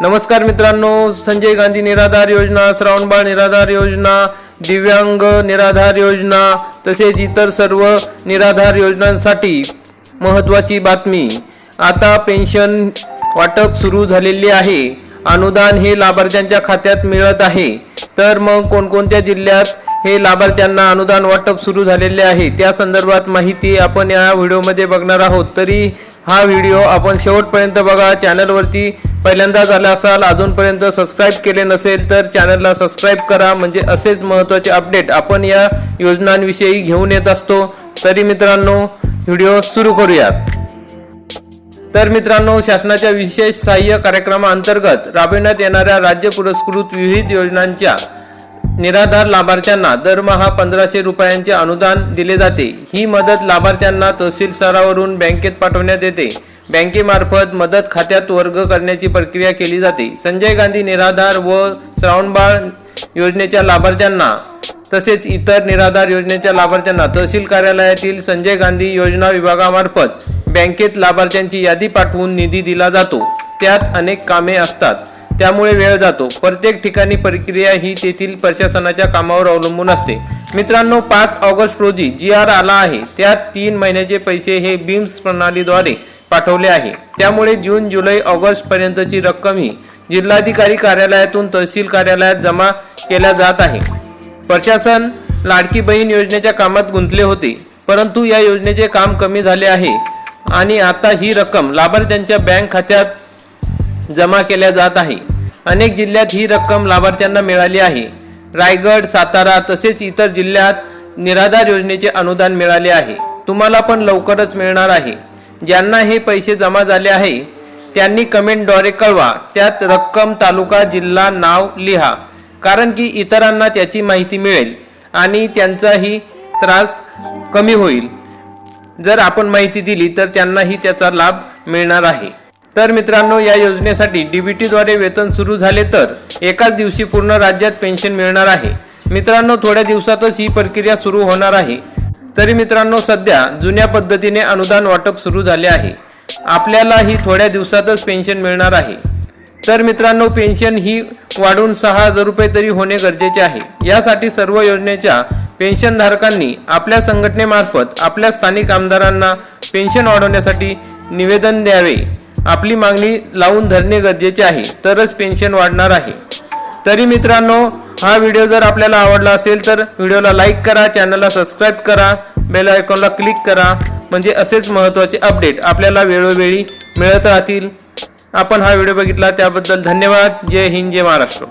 नमस्कार मित्रांनो संजय गांधी निराधार योजना श्रावणबाळ निराधार योजना दिव्यांग निराधार योजना तसेच इतर सर्व निराधार योजनांसाठी महत्त्वाची बातमी. आता पेन्शन वाटप सुरू झालेली आहे. अनुदान हे लाभार्थ्यांच्या खात्यात मिळत आहे. तर मग कोणकोणत्या जिल्ह्यात हे लाभार्थ्यांना अनुदान वाटप सुरू झालेले आहे? त्या संदर्भात माहिती आपण या व्हिडिओमध्ये बघणार आहोत. तरी हा व्हिडिओ आपण शेवटपर्यंत बघा. चॅनलवरती पहिल्यांदा झाला असाल अजूनपर्यंत सबस्क्राईब केले नसेल तर चॅनलला सबस्क्राईब करा. म्हणजे असेच महत्त्वाचे अपडेट आपण या योजनांविषयी घेऊन येत असतो. तरी मित्रांनो व्हिडिओ सुरू करूयात. तर मित्रांनो शासनाच्या विशेष सहाय्य कार्यक्रमाअंतर्गत राबविण्यात येणाऱ्या राज्य पुरस्कृत विविध योजनांच्या निराधार लाभार्थ्यांना दरमहा पंधराशे रुपयांचे अनुदान दिले जाते. ही मदत लाभार्थ्यांना तहसील स्तरावरून बँकेत पाठवण्यात येते. बँकेमार्फत मदत खात्यात वर्ग करण्याची प्रक्रिया केली जाते. संजय गांधी निराधार व श्रावणबाळ योजनेच्या लाभार्थ्यांना तसेच इतर निराधार योजनेच्या लाभार्थ्यांना तहसील कार्यालयातील संजय गांधी योजना विभागामार्फत बँकेत लाभार्थ्यांची यादी पाठवून निधी दिला जातो. त्यात अनेक कामे असतात. त्यामुळे वेळ जातो. प्रत्येक ठिकाणी प्रक्रिया ही तेथील प्रशासनाच्या कामावर अवलंबून असते. मित्रांनो पाच ऑगस्ट रोजी जी आर आला आहे. त्यात तीन महिन्याचे पैसे हे बीम्स प्रणालीद्वारे पाठवले आहे. त्यामुळे जून जुलै ऑगस्ट पर्यंतची रक्कम ही जिल्हाधिकारी कार्यालयातून तहसील कार्यालयात जमा केल्या जात आहे. प्रशासन लाडकी बहीण योजनेच्या कामात गुंतले होते. परंतु या योजनेचे काम कमी झाले आहे आणि आता ही रक्कम लाभार्थ्यांच्या बँक खात्यात जमा केल्या जात आहे. अनेक जिल्ह्यात ही रक्कम लाभार्थ्यांना मिळाली आहे. रायगड सातारा तसेच इतर जिल्ह्यात निराधार योजनेचे अनुदान मिळाले आहे. तुम्हाला पण लवकरच मिळणार आहे. ज्यांना हे पैसे जमा झाले आहे त्यांनी कमेंटद्वारे कळवा. त्यात रक्कम तालुका जिल्हा नाव लिहा. कारण की इतरांना त्याची माहिती मिळेल आणि त्यांचाही त्रास कमी होईल. जर आपण माहिती दिली तर त्यांनाही त्याचा लाभ मिळणार आहे. तर मित्रांनो या योजनेसाठी डीबीटीद्वारे वेतन सुरू झाले तर एकाच दिवशी पूर्ण राज्यात पेन्शन मिळणार आहे. मित्रांनो थोड्या दिवसातच ही प्रक्रिया सुरू होणार आहे. तरी मित्रांनो सध्या जुन्या पद्धतीने अनुदान वाटप सुरू झाले आहे. आपल्यालाही थोड्या दिवसातच पेन्शन मिळणार आहे. तर मित्रांनो पेन्शन ही वाढून सहा हजार रुपये तरी होणे गरजेचे आहे. यासाठी सर्व योजनेच्या पेन्शनधारकांनी आपल्या संघटनेमार्फत आपल्या स्थानिक आमदारांना पेन्शन वाढवण्यासाठी निवेदन द्यावे. आपली मागणी लावून धरणे गरजेचे आहे तरच पेन्शन वाढणार आहे. तरी मित्रांनो हा व्हिडिओ जर आपल्याला आवडला असेल तर व्हिडिओला लाईक करा चॅनलला सबस्क्राईब करा बेल आयकॉनला क्लिक करा. म्हणजे असेच महत्त्वाचे अपडेट आपल्याला वेळोवेळी मिळत राहतील. आपण हा व्हिडिओ बघितला त्याबद्दल धन्यवाद. जय हिंद जय महाराष्ट्र.